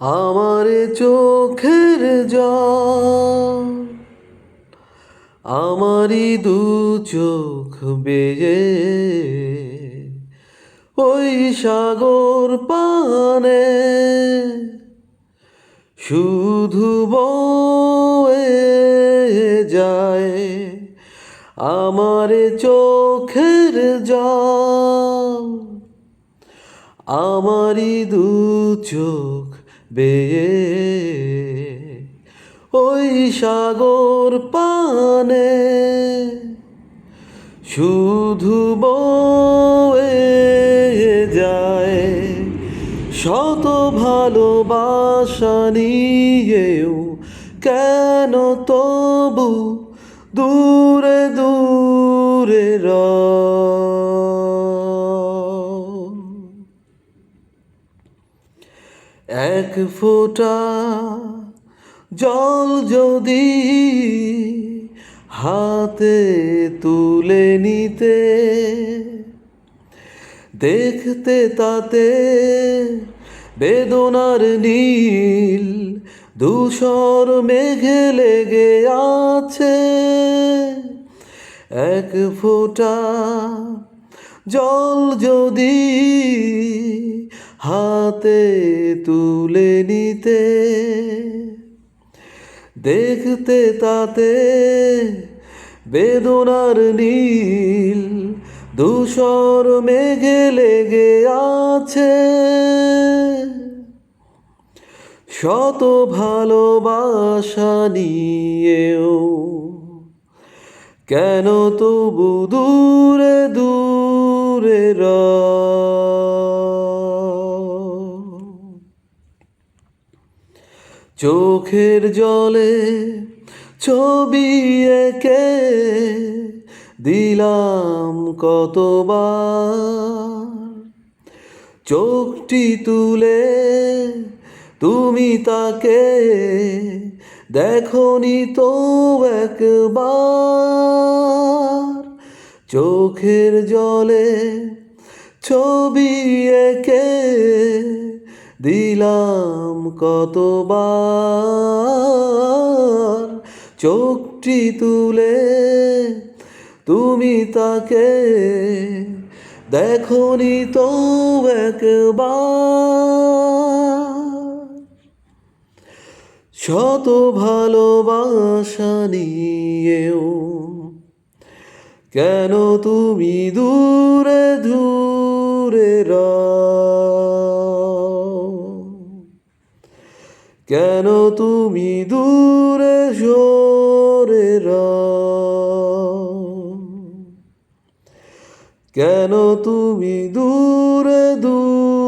আমার চোখের জল, আমারই দু চোখ বেয়ে ওই সাগর পানে। শুধু বয়ে যায় আমার চোখের জল, আমারই দু চোখ বেয়ে ওই সাগর পানে শুধু বয়ে যায় শত ভালোবাসা নিয়েও কেন তবু দূরে দূরে রও এক ফোঁটা জল যদি হাতে তুলে নিতে, দেখতে তাতে বেদনার নীল, ধূসর মেঘে লেগে আছে। এক ফোঁটা জল যদি হাতে তুলে নিতে, দেখতে তাতে বেদনার নীল, ধূসর মেঘে লেগে আছে। শত ভালোবাসা নিয়েও কেন তবু দূরে দূরে রও চোখের জলে ছবি এঁকে দিলাম কতবার। চোখটি তুলে তুমি তাকে দেখনি তো একবার। চোখের জলে ছবি এঁকে দিলাম কতবার চোখটি তুলে, তুমি তাকে দেখনি তো শত ভালোবাসা নিয়েও কেন তুমি দূরে দূরে রও কেন তুমি দূরে সরে কেন তুমি দূরে দূরে